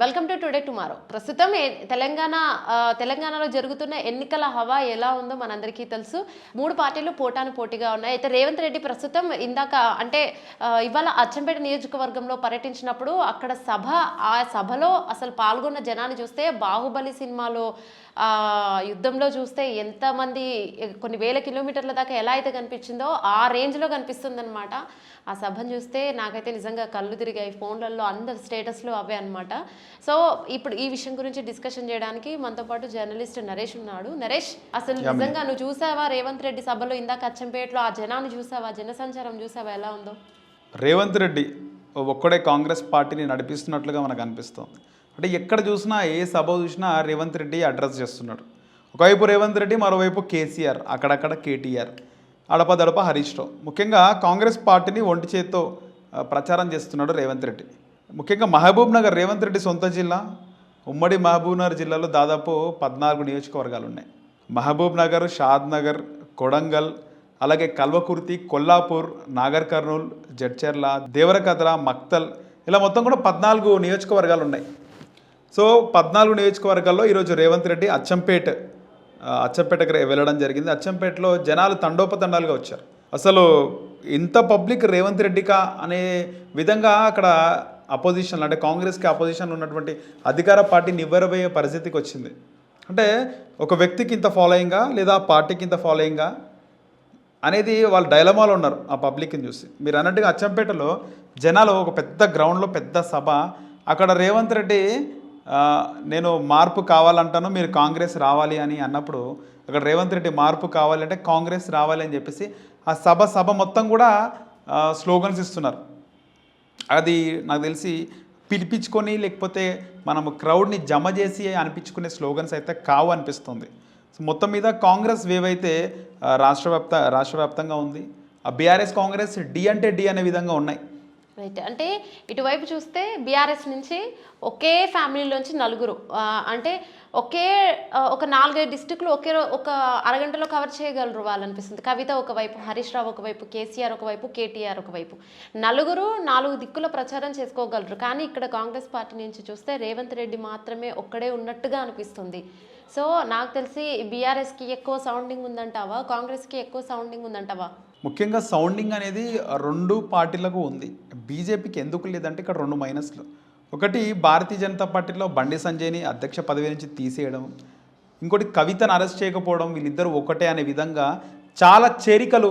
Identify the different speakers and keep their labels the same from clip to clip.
Speaker 1: Welcome to today tomorrow ప్రస్తుతం తెలంగాణ తెలంగాణలో జరుగుతున్న ఎన్నికల హవా ఎలా ఉందో మనందరికీ తెలుసు. మూడు పార్టీలు పోటాను పోటీగా ఉన్నాయి. అయితే రేవంత్ రెడ్డి ప్రస్తుతం ఇందాక అంటే ఇవాళ అచ్చంపేట నియోజకవర్గంలో పర్యటించినప్పుడు అక్కడ సభ ఆ సభలో అసలు పాల్గొన్న జనాన్ని చూస్తే బాహుబలి సినిమాలో యుద్ధంలో చూస్తే ఎంతమంది కొన్ని వేల కిలోమీటర్ల దాకా ఎలా అయితే కనిపించిందో ఆ రేంజ్లో కనిపిస్తుందనమాట ఆ సభను చూస్తే నాకైతే నిజంగా కళ్ళు తిరిగాయి. ఫోన్లలో అందరు స్టేటస్లు అవే అనమాట అన్నమాట సో ఇప్పుడు ఈ విషయం గురించి డిస్కషన్ చేయడానికి మనతో పాటు జర్నలిస్ట్ నరేష్ ఉన్నాడు. నరేష్ అసలు నిజంగా నువ్వు చూసావా రేవంత్ రెడ్డి సభలో ఇందాక అచ్చంపేటలో ఆ జనాన్ని చూసావా? జనసంచారం చూసావా? ఎలా ఉందో?
Speaker 2: రేవంత్ రెడ్డి ఒక్కడే కాంగ్రెస్ పార్టీని నడిపిస్తున్నట్లుగా మనకు అనిపిస్తోంది. అంటే ఎక్కడ చూసినా ఏ సభ చూసినా రేవంత్ రెడ్డి అడ్రస్ చేస్తున్నాడు. ఒకవైపు రేవంత్ రెడ్డి మరోవైపు కేసీఆర్ అక్కడక్కడ కేటీఆర్ అడపదడప హరీష్ రావు. ముఖ్యంగా కాంగ్రెస్ పార్టీని ఒంటి చేత్తో ప్రచారం చేస్తున్నాడు రేవంత్ రెడ్డి. ముఖ్యంగా మహబూబ్ నగర్ రేవంత్ రెడ్డి సొంత జిల్లా. ఉమ్మడి మహబూబ్ నగర్ జిల్లాలో దాదాపు పద్నాలుగు నియోజకవర్గాలు ఉన్నాయి. మహబూబ్ నగర్ షాద్ నగర్ కొడంగల్ అలాగే కల్వకుర్తి కొల్లాపూర్ నాగర్ కర్నూల్ జడ్చెర్ల దేవరకద్ర మక్తల్ ఇలా మొత్తం కూడా పద్నాలుగు నియోజకవర్గాలు ఉన్నాయి. సో పద్నాలుగు నియోజకవర్గాల్లో ఈరోజు రేవంత్ రెడ్డి అచ్చంపేట్ ఆ, అచ్చంపేటకి వెళ్ళడం జరిగింది. అచ్చంపేటలో జనాలు తండోపతండాలుగా వచ్చారు. అసలు ఇంత పబ్లిక్ రేవంత్ రెడ్డికా అనే విధంగా అక్కడ అపోజిషన్ అంటే కాంగ్రెస్కి అపోజిషన్ ఉన్నటువంటి అధికార పార్టీని ఇవ్వరబోయే పరిస్థితికి వచ్చింది. అంటే ఒక వ్యక్తికి ఇంత ఫాలోయింగా లేదా పార్టీకి ఇంత ఫాలోయింగా అనేది వాళ్ళు డైలమాలో ఉన్నారు ఆ పబ్లిక్ని చూసి. మీరు అన్నట్టుగా అచ్చంపేటలో జనాలు ఒక పెద్ద గ్రౌండ్లో పెద్ద సభ. అక్కడ రేవంత్ రెడ్డి నేను మార్పు కావాలంటాను మీరు కాంగ్రెస్ రావాలి అని అన్నప్పుడు అక్కడ రేవంత్ రెడ్డి మార్పు కావాలంటే కాంగ్రెస్ రావాలి అని చెప్పేసి ఆ సభ సభ మొత్తం కూడా స్లోగన్స్ ఇస్తున్నారు. అది నాకు తెలిసి పిలిపించుకొని లేకపోతే మనము క్రౌడ్ని జమ చేసి అనిపించుకునే స్లోగన్స్ అయితే కావు అనిపిస్తుంది. సో మొత్తం మీద కాంగ్రెస్ వేవ్ అయితే రాష్ట్రవ్యాప్త రాష్ట్ర వ్యాప్త ఉంది. ఆ బీఆర్ఎస్ కాంగ్రెస్ డి అంటే డి అనే విధంగా ఉన్నాయి.
Speaker 1: రైట్ అంటే ఇటువైపు చూస్తే బీఆర్ఎస్ నుంచి ఒకే ఫ్యామిలీలోంచి నలుగురు అంటే ఒకే ఒక నాలుగైదు డిస్టిక్లు ఒకే ఒక అరగంటలో కవర్ చేయగలరు వాళ్ళు అనిపిస్తుంది కవిత ఒకవైపు హరీష్ రావు ఒకవైపు కేసీఆర్ ఒకవైపు కేటీఆర్ ఒకవైపు. నలుగురు నాలుగు దిక్కుల ప్రచారం చేసుకోగలరు. కానీ ఇక్కడ కాంగ్రెస్ పార్టీ నుంచి చూస్తే రేవంత్ రెడ్డి మాత్రమే ఒక్కడే ఉన్నట్టుగా అనిపిస్తుంది. సో నాకు తెలిసి బీఆర్ఎస్కి ఎక్కువ సౌండింగ్ ఉందంటావా? కాంగ్రెస్కి ఎక్కువ సౌండింగ్ ఉందంటావా?
Speaker 2: ముఖ్యంగా సౌండింగ్ అనేది రెండు పార్టీలకు ఉంది. బీజేపీకి ఎందుకు లేదంటే ఇక్కడ రెండు మైనస్లు. ఒకటి భారతీయ జనతా పార్టీలో బండి సంజయ్ని అధ్యక్ష పదవి నుంచి తీసేయడం ఇంకోటి కవితను అరెస్ట్ చేయకపోవడం వీళ్ళిద్దరూ ఒకటే అనే విధంగా చాలా చేరికలు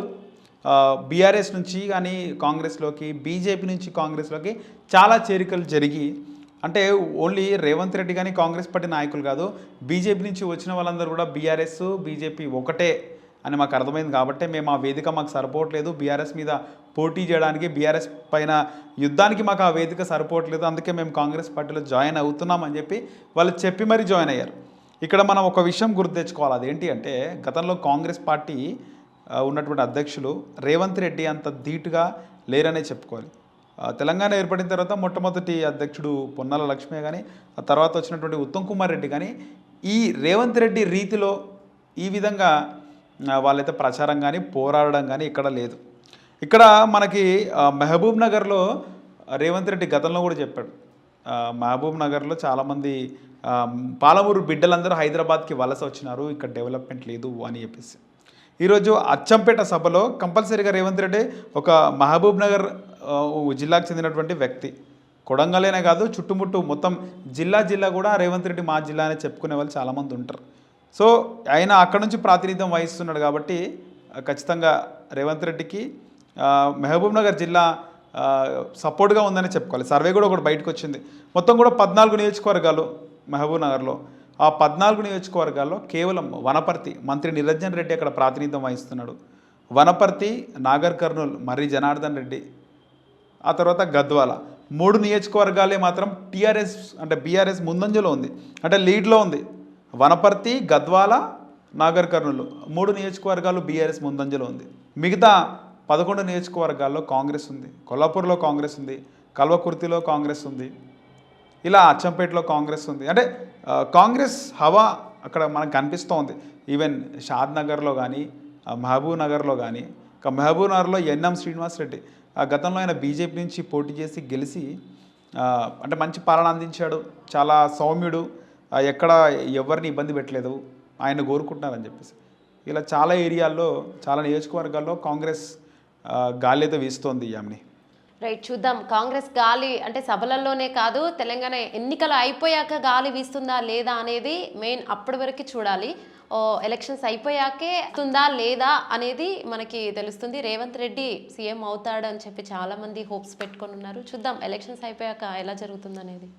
Speaker 2: బీఆర్ఎస్ నుంచి కానీ కాంగ్రెస్లోకి బీజేపీ నుంచి కాంగ్రెస్లోకి చాలా చేరికలు జరిగి అంటే ఓన్లీ రేవంత్ రెడ్డి కానీ కాంగ్రెస్ పార్టీ నాయకులు కాదు బీజేపీ నుంచి వచ్చిన వాళ్ళందరూ కూడా బీఆర్ఎస్ బీజేపీ ఒకటే అని మాకు అర్థమైంది కాబట్టి మేము ఆ వేదిక మాకు సరిపోవట్లేదు. బీఆర్ఎస్ మీద పోటీ చేయడానికి బీఆర్ఎస్ పైన యుద్ధానికి మాకు ఆ వేదిక సరిపోవట్లేదు. అందుకే మేము కాంగ్రెస్ పార్టీలో జాయిన్ అవుతున్నాం అని చెప్పి వాళ్ళు చెప్పి మరీ జాయిన్ అయ్యారు. ఇక్కడ మనం ఒక విషయం గుర్తు తెచ్చుకోవాలి. అదేంటి అంటే గతంలో కాంగ్రెస్ పార్టీ ఉన్నటువంటి అధ్యక్షులు రేవంత్ రెడ్డి అంత ధీటుగా లేరనే చెప్పుకోవాలి. తెలంగాణ ఏర్పడిన తర్వాత మొట్టమొదటి అధ్యక్షుడు పొన్నాల లక్ష్మి కానీ ఆ తర్వాత వచ్చినటువంటి ఉత్తమ్ కుమార్ రెడ్డి కానీ ఈ రేవంత్ రెడ్డి రీతిలో ఈ విధంగా వాళ్ళైతే ప్రచారం కానీ పోరాడడం కానీ ఇక్కడ లేదు. ఇక్కడ మనకి మహబూబ్ నగర్లో రేవంత్ రెడ్డి గతంలో కూడా చెప్పాడు. మహబూబ్ నగర్లో చాలామంది పాలమూరు బిడ్డలందరూ హైదరాబాద్కి వలస వచ్చినారు ఇక్కడ డెవలప్మెంట్ లేదు అని చెప్పేసి. ఈరోజు అచ్చంపేట సభలో కంపల్సరీగా రేవంత్ రెడ్డి ఒక మహబూబ్ నగర్ జిల్లాకు చెందినటువంటి వ్యక్తి. కొడంగలేనే కాదు చుట్టుముట్టు మొత్తం జిల్లా జిల్లా కూడా రేవంత్ రెడ్డి మా జిల్లా అని చెప్పుకునే వాళ్ళు చాలామంది ఉంటారు. సో ఆయన అక్కడ నుంచి ప్రాతినిధ్యం వహిస్తున్నాడు కాబట్టి ఖచ్చితంగా రేవంత్ రెడ్డికి ఆ, మహబూబ్ నగర్ జిల్లా సపోర్ట్గా ఉందని చెప్పుకోవాలి. సర్వే కూడా ఒకటి బయటకు వచ్చింది. మొత్తం కూడా పద్నాలుగు నియోజకవర్గాలు మహబూబ్ నగర్లో. ఆ పద్నాలుగు నియోజకవర్గాల్లో కేవలం వనపర్తి మంత్రి నిరంజన్ రెడ్డి అక్కడ ప్రాతినిధ్యం వహిస్తున్నాడు. వనపర్తి నాగర్ కర్నూల్ మర్రి జనార్దన్ రెడ్డి ఆ తర్వాత గద్వాల. మూడు నియోజకవర్గాలే మాత్రం టీఆర్ఎస్ అంటే బీఆర్ఎస్ ముందంజలో ఉంది. అంటే లీడ్లో ఉంది. వనపర్తి గద్వాల నాగర్ కర్నూలు మూడు నియోజకవర్గాలు బీఆర్ఎస్ ముందంజలో ఉంది. మిగతా పదకొండు నియోజకవర్గాల్లో కాంగ్రెస్ ఉంది. కొల్లాపూర్లో కాంగ్రెస్ ఉంది. కల్వకుర్తిలో కాంగ్రెస్ ఉంది. ఇలా అచ్చంపేటలో కాంగ్రెస్ ఉంది. అంటే కాంగ్రెస్ హవా అక్కడ మనకు కనిపిస్తూ ఉంది ఈవెన్ షాద్ నగర్లో కానీ మహబూబ్ నగర్లో కానీ ఇక మహబూబ్ నగర్లో ఎన్ఎం శ్రీనివాస్ రెడ్డి ఆ గతంలో ఆయన బీజేపీ నుంచి పోటీ చేసి గెలిచి అంటే మంచి పాలన అందించాడు. చాలా సౌమ్యుడు. ఎక్కడ ఎవరిని ఇబ్బంది పెట్టలేదు. ఆయన కోరుకుంటున్నారని చెప్పేసి. ఇలా చాలా ఏరియాల్లో చాలా నియోజకవర్గాల్లో కాంగ్రెస్ గాలితో వీస్తోంది ఆమెని
Speaker 1: రైట్ చూద్దాం. కాంగ్రెస్ గాలి అంటే సభలలోనే కాదు తెలంగాణ ఎన్నికలు అయిపోయాక గాలి వీస్తుందా లేదా అనేది మెయిన్ అప్పటి వరకు చూడాలి. ఓ ఎలక్షన్స్ అయిపోయాకే వస్తుందా లేదా అనేది మనకి తెలుస్తుంది. రేవంత్ రెడ్డి సీఎం అవుతాడని చెప్పి చాలా మంది హోప్స్ పెట్టుకొని ఉన్నారు. చూద్దాం ఎలక్షన్స్ అయిపోయాక ఎలా జరుగుతుంది అనేది